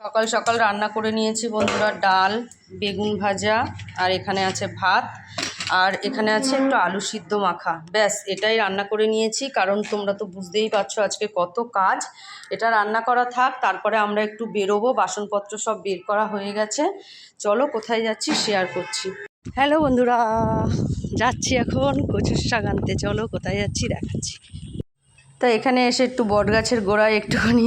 সকাল সকাল রান্না করে নিয়েছি বন্ধুরা, ডাল, বেগুন ভাজা, আর এখানে আছে ভাত, আর এখানে আছে একটু আলু সিদ্ধ মাখা। ব্যাস, এটাই রান্না করে নিয়েছি, কারণ তোমরা তো বুঝতেই পারছ আজকে কত কাজ। এটা রান্না করা থাক, তারপরে আমরা একটু বেরোবো, বাসনপত্র সব বের করা হয়ে গেছে। চলো, কোথায় যাচ্ছি শেয়ার করছি। হ্যালো বন্ধুরা, যাচ্ছি এখন কচুর শাক আনতে। চলো, কোথায় যাচ্ছি দেখাচ্ছি। তা এখানে এসে একটু বট গাছের গোড়ায় একটুখানি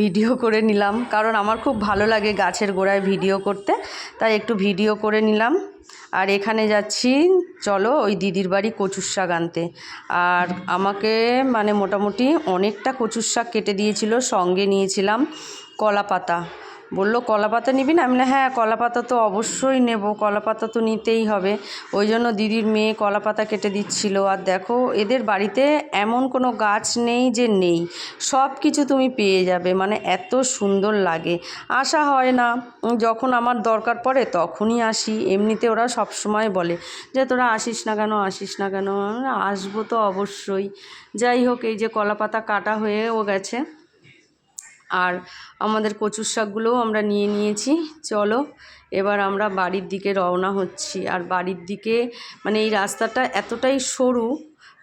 ভিডিও করে নিলাম। কারণ আমার খুব ভালো লাগে গাছের গোড়ায় ভিডিও করতে। তাই একটু ভিডিও করে নিলাম। আর এখানে যাচ্ছি, চলো ওই দিদির বাড়ি কচুর শাক আনতে। আর আমাকে মানে মোটামুটি অনেকটা কচুর শাক কেটে দিয়েছিল, সঙ্গে নিয়েছিলাম কলা পাতা বলল, কলা পাতা নিবি না? আমি না হ্যাঁ কলা পাতা তো অবশ্যই নেব, কলা পাতা তো নিতেই হবে। ওই জন্য দিদির মেয়ে কলা পাতা কেটে দিচ্ছিল। আর দেখো, এদের বাড়িতে এমন কোনো গাছ নেই যে নেই, সব কিছু তুমি পেয়ে যাবে মানে এত সুন্দর লাগে। আসা হয় না, যখন আমার দরকার পড়ে তখনই আসি। এমনিতে ওরা সব সময় বলে যে, তোরা আসিস না কেন, আসিস না কেন? আসব তো অবশ্যই। যাই হোক, এই যে কলা পাতা কাটা হয়েও গেছে। আর আমাদের কচুর শাকগুলোও আমরা নিয়ে নিয়েছি। চলো, এবার আমরা বাড়ির দিকে রওনা হচ্ছি। আর বাড়ির দিকে মানে এই রাস্তাটা এতটাই সরু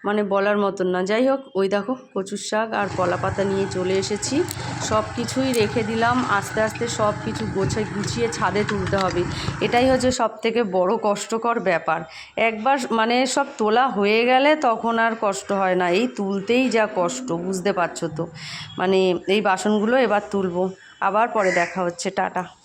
মানে বলার মতন না। যাই হোক, ওই দেখো কচুর শাক আর কলা পাতা নিয়ে চলে এসেছি। সব কিছুই রেখে দিলাম। আস্তে আস্তে সব কিছু গোছে গুছিয়ে ছাদে তুলতে হবে। এটাই হচ্ছে সব থেকে বড় কষ্টকর ব্যাপার। একবার মানে সব তোলা হয়ে গেলে তখন আর কষ্ট হয় না। এই তুলতেই যা কষ্ট, বুঝতে পারছ তো? মানে এই বাসনগুলো এবার তুলবো। আবার পরে দেখা হচ্ছে। টাটা।